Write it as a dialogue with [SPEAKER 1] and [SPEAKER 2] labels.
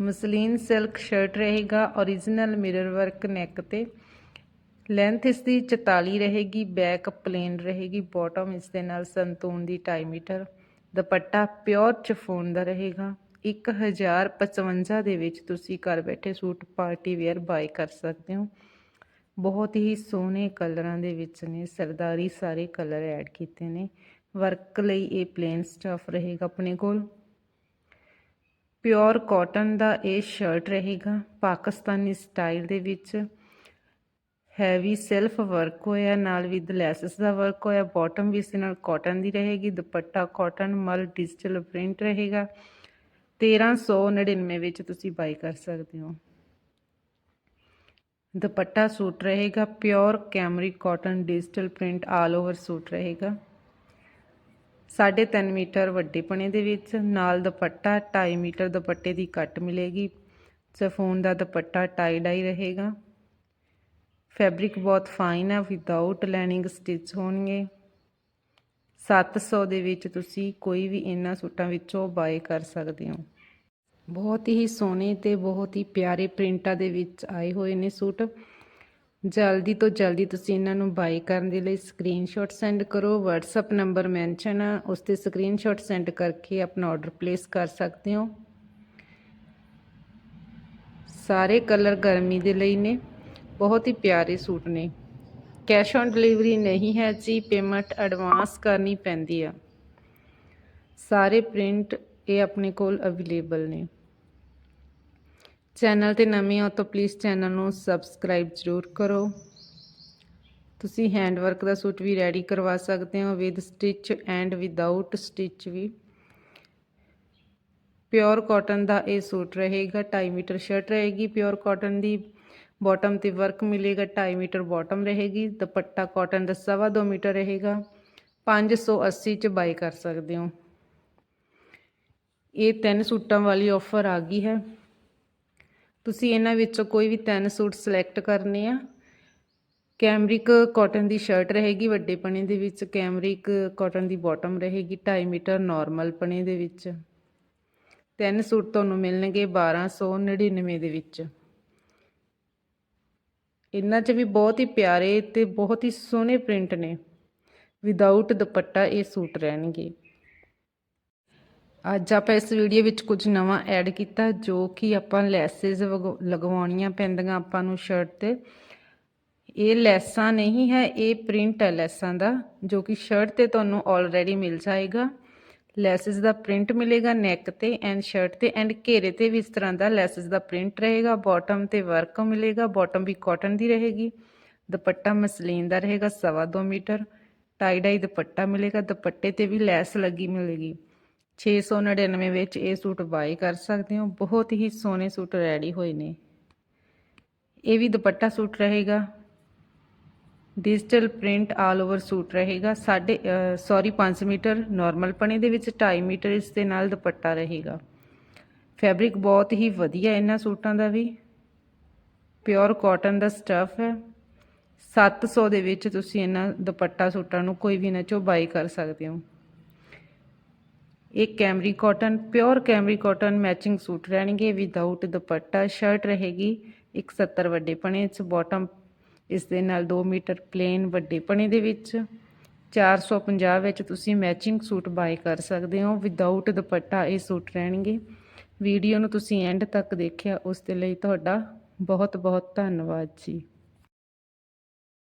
[SPEAKER 1] Muslin silk shirt ਰਹੇਗਾ origignal mirror work neck ਤੇ। Length ਇਸ ਦੀ 44 ਰਹੇਗੀ ਬੈਕ ਪਲੇਨ ਰਹੇਗੀ ਬਾਟਮ ਇਸ ਦੇ ਨਾਲ ਸੰਤੂਨ ਦੀ 2.5 ਮੀਟਰ। ਦੁਪੱਟਾ ਪਿਓਰ ਚਫੋਨ ਦਾ ਰਹੇਗਾ। 1055 ਦੇ ਵਿੱਚ ਤੁਸੀਂ ਘਰ ਬੈਠੇ ਸੂਟ ਪਾਰਟੀ ਵੇਅਰ ਬਾਈ ਕਰ ਸਕਦੇ ਹੋ। ਬਹੁਤ ਹੀ ਸੋਹਣੇ ਕਲਰਾਂ ਦੇ ਵਿੱਚ ਨੇ, ਸਰਦਾਰੀ ਸਾਰੇ ਕਲਰ ਐਡ ਕੀਤੇ ਨੇ। ਵਰਕ ਲਈ ਇਹ ਪਲੇਨ ਸਟਫ ਰਹੇਗਾ ਆਪਣੇ ਕੋਲ। ਪਿਓਰ ਕਾਟਨ ਦਾ ਇਹ ਸ਼ਰਟ ਰਹੇਗਾ। ਪਾਕਿਸਤਾਨੀ ਸਟਾਈਲ ਦੇ ਵਿੱਚ ਹੈਵੀ ਸੈਲਫ ਵਰਕ ਹੋਇਆ, ਨਾਲ ਵਿਦ ਲੈਸਸ ਦਾ ਵਰਕ ਹੋਇਆ। ਬਾਟਮ ਵੀ ਇਸ ਨਾਲ ਕਾਟਨ ਦੀ ਰਹੇਗੀ। ਦੁਪੱਟਾ ਕਾਟਨ, ਮਲ ਡਿਜੀਟਲ ਪ੍ਰਿੰਟ ਰਹੇਗਾ। 1399 ਵਿੱਚ ਤੁਸੀਂ ਬਾਈ ਕਰ ਸਕਦੇ ਹੋ। ਦੁਪੱਟਾ ਸੂਟ ਰਹੇਗਾ। Pure cambric cotton digital print all over suit ਰਹੇਗਾ। 3.5 ਮੀਟਰ ਵੱਡੇ ਪਣੇ ਦੇ ਵਿੱਚ, ਨਾਲ ਦੁਪੱਟਾ 2.5 ਮੀਟਰ ਦੁਪੱਟੇ ਦੀ ਕੱਟ ਮਿਲੇਗੀ। ਚਫੋਨ ਦਾ ਦੁਪੱਟਾ ਟਾਈ ਡਾਈ ਰਹੇਗਾ। ਫੈਬਰਿਕ ਬਹੁਤ ਫਾਈਨ ਹੈ ਵਿਦਆਊਟ ਲੈਨਿੰਗ ਸਟਿਚ ਹੋਣਗੇ। 700 ਦੇ ਵਿੱਚ ਤੁਸੀਂ ਕੋਈ ਵੀ ਇਹਨਾਂ ਸੂਟਾਂ ਵਿੱਚੋਂ ਬਾਏ ਕਰ ਸਕਦੇ ਹੋ। ਬਹੁਤ ਹੀ ਸੋਹਣੇ ਤੇ ਬਹੁਤ ਹੀ ਪਿਆਰੇ ਪ੍ਰਿੰਟਾਂ ਦੇ ਵਿੱਚ ਆਏ ਹੋਏ ਨੇ ਸੂਟ। ਜਲਦੀ ਤੋਂ ਜਲਦੀ ਤੁਸੀਂ ਇਹਨਾਂ ਨੂੰ ਬਾਈ ਕਰਨ ਦੇ ਲਈ ਸਕਰੀਨਸ਼ਾਟ ਸੈਂਡ ਕਰੋ, WhatsApp ਨੰਬਰ ਮੈਂਸ਼ਨ ਆ, ਉਸ ਤੇ ਸਕਰੀਨਸ਼ਾਟ ਸੈਂਡ ਕਰਕੇ ਆਪਣਾ ਆਰਡਰ ਪਲੇਸ ਕਰ ਸਕਦੇ ਹੋ। ਸਾਰੇ ਕਲਰ ਗਰਮੀ ਦੇ ਲਈ ਨੇ, ਬਹੁਤ ਹੀ ਪਿਆਰੇ ਸੂਟ ਨੇ। ਕੈਸ਼ ਔਨ ਡਿਲੀਵਰੀ ਨਹੀਂ ਹੈ ਜੀ ਪੇਮੈਂਟ ਐਡਵਾਂਸ ਕਰਨੀ ਪੈਂਦੀ ਆ। ਸਾਰੇ ਪ੍ਰਿੰਟ ਇਹ ਆਪਣੇ ਕੋਲ ਅਵੇਲੇਬਲ ਨੇ। ਚੈਨਲ ਤੇ ਨਵੇਂ ਹੋ ਤਾਂ ਪਲੀਜ਼ ਚੈਨਲ ਨੂੰ ਸਬਸਕ੍ਰਾਈਬ ਜ਼ਰੂਰ ਕਰੋ। ਤੁਸੀਂ ਹੈਂਡ ਵਰਕ ਦਾ ਸੂਟ ਵੀ ਰੈਡੀ ਕਰਵਾ ਸਕਦੇ ਹੋ with stitch and without stitch we. Pure cotton ਦਾ ਇਹ ਸੂਟ ਰਹੇਗਾ 2.5 ਮੀਟਰ ਸ਼ਰਟ ਰਹੇਗੀ ਪਿਓਰ ਕਾਟਨ ਦੀ ਬਾਟਮ ਤੇ ਵਰਕ ਮਿਲੇਗਾ 2.5 ਮੀਟਰ ਬਾਟਮ ਰਹੇਗੀ, ਦੁਪੱਟਾ ਕਾਟਨ ਦਾ 2.5 ਮੀਟਰ ਰਹੇਗਾ 580 ਚ ਬਾਈ ਕਰ ਸਕਦੇ ਹੋ। ਇਹ ਤਿੰਨ ਸੂਟਾਂ ਵਾਲੀ ਆਫਰ ਆ ਗਈ ਹੈ। ਤੁਸੀਂ ਇਹਨਾਂ ਵਿੱਚੋਂ ਕੋਈ ਵੀ ਤਿੰਨ ਸੂਟ ਸਿਲੈਕਟ ਕਰਨੇ ਆ। ਕੈਮਰਿਕ ਕਾਟਨ ਦੀ ਸ਼ਰਟ ਰਹੇਗੀ ਵੱਡੇ ਪਣੇ ਦੇ ਵਿੱਚ, ਕੈਮਰਿਕ ਕਾਟਨ ਦੀ ਬਾਟਮ ਰਹੇਗੀ 2.5 ਮੀਟਰ ਨਾਰਮਲ ਪਣੇ ਦੇ ਵਿੱਚ। ਤਿੰਨ ਸੂਟ ਤੁਹਾਨੂੰ ਮਿਲਣਗੇ 1299 ਦੇ ਵਿੱਚ। ਇਹਨਾਂ 'ਚ ਵੀ ਬਹੁਤ ਹੀ ਪਿਆਰੇ ਤੇ ਬਹੁਤ ਹੀ ਸੋਹਣੇ ਪ੍ਰਿੰਟ ਨੇ। ਵਿਦਆਊਟ ਦੁਪੱਟਾ ਇਹ ਸੂਟ ਰਹਿਣਗੇ। ਅੱਜ ਆਪਾਂ ਇਸ ਵੀਡੀਓ ਵਿੱਚ ਕੁਝ ਨਵਾਂ ਐਡ ਕੀਤਾ ਜੋ ਕਿ ਆਪਾਂ ਲੈਸਸ ਲਗਵਾਉਣੀਆਂ ਪੈਂਦੀਆਂ ਆਪਾਂ ਨੂੰ ਸ਼ਰਟ ਤੇ। ਇਹ ਲੈਸਾਂ ਨਹੀਂ ਹੈ, ਇਹ ਪ੍ਰਿੰਟ ਹੈ ਲੈਸਾਂ ਦਾ, ਜੋ ਕਿ ਸ਼ਰਟ ਤੇ ਤੁਹਾਨੂੰ ਆਲਰੇਡੀ ਮਿਲ ਜਾਏਗਾ। ਲੈਸਸ ਦਾ ਪ੍ਰਿੰਟ ਮਿਲੇਗਾ ਨੈਕ ਤੇ ਐਂਡ ਸ਼ਰਟ ਤੇ ਐਂਡ ਘੇਰੇ ਤੇ ਵੀ ਇਸ ਤਰ੍ਹਾਂ ਦਾ ਲੈਸਸ ਦਾ ਪ੍ਰਿੰਟ ਰਹੇਗਾ। ਬਾਟਮ ਤੇ ਵਰਕ ਮਿਲੇਗਾ ਬਾਟਮ ਵੀ ਕਾਟਨ ਦੀ ਰਹੇਗੀ। ਦੁਪੱਟਾ ਮਸਲੀਨ ਦਾ ਰਹੇਗਾ 2.5 ਮੀਟਰ। ਟਾਈ ਡਾਈ ਦੁਪੱਟਾ ਮਿਲੇਗਾ, ਦੁਪੱਟੇ ਤੇ ਵੀ ਲੈਸ ਲੱਗੀ ਮਿਲੇਗੀ। 699 ਵਿੱਚ ਇਹ ਸੂਟ ਬਾਈ ਕਰ ਸਕਦੇ ਹੋ। ਬਹੁਤ ਹੀ ਸੋਹਣੇ ਸੂਟ ਰੈਡੀ ਹੋਏ ਨੇ। ਇਹ ਵੀ ਦੁਪੱਟਾ ਸੂਟ ਰਹੇਗਾ। Digital print all over suit ਰਹੇਗਾ। ਸਾਡੇ ਸੌਰੀ 5 ਮੀਟਰ ਨਾਰਮਲ ਪਣੇ ਦੇ ਵਿੱਚ 2.5 ਮੀਟਰ ਇਸ ਦੇ ਨਾਲ ਦੁਪੱਟਾ ਰਹੇਗਾ। ਫੈਬਰਿਕ ਬਹੁਤ ਹੀ ਵਧੀਆ ਇਹਨਾਂ ਸੂਟਾਂ ਦਾ ਵੀ। ਪਿਓਰ ਕਾਟਨ ਦਾ ਸਟਫ ਹੈ। 700 ਦੇ ਵਿੱਚ ਤੁਸੀਂ ਇਹਨਾਂ ਦੁਪੱਟਾ ਸੂਟਾਂ ਨੂੰ ਕੋਈ ਵੀ ਨਾ 'ਚੋਂ ਬਾਈ ਕਰ ਸਕਦੇ ਹੋ। ਇਹ cambric cotton pure cambric cotton matching suit ਰਹਿਣਗੇ ਵਿਦਆਊਟ ਦੁਪੱਟਾ ਸ਼ਰਟ ਰਹੇਗੀ 170 ਵੱਡੇ ਪਣੇ ਚ ਬਾਟਮ ਇਸ ਦੇ ਨਾਲ 2 ਮੀਟਰ ਪਲੇਨ ਵੱਡੇ ਪਣੇ ਦੇ ਵਿੱਚ 450 ਵਿੱਚ ਤੁਸੀਂ ਮੈਚਿੰਗ ਸੂਟ ਬਾਈ ਕਰ ਸਕਦੇ ਹੋ ਵਿਦਆਊਟ ਦੁਪੱਟਾ ਇਹ ਸੂਟ ਰਹਿਣਗੇ ਵੀਡੀਓ ਨੂੰ ਤੁਸੀਂ ਐਂਡ ਤੱਕ ਦੇਖਿਆ ਉਸ ਦੇ ਲਈ ਤੁਹਾਡਾ ਬਹੁਤ ਬਹੁਤ ਧੰਨਵਾਦ ਜੀ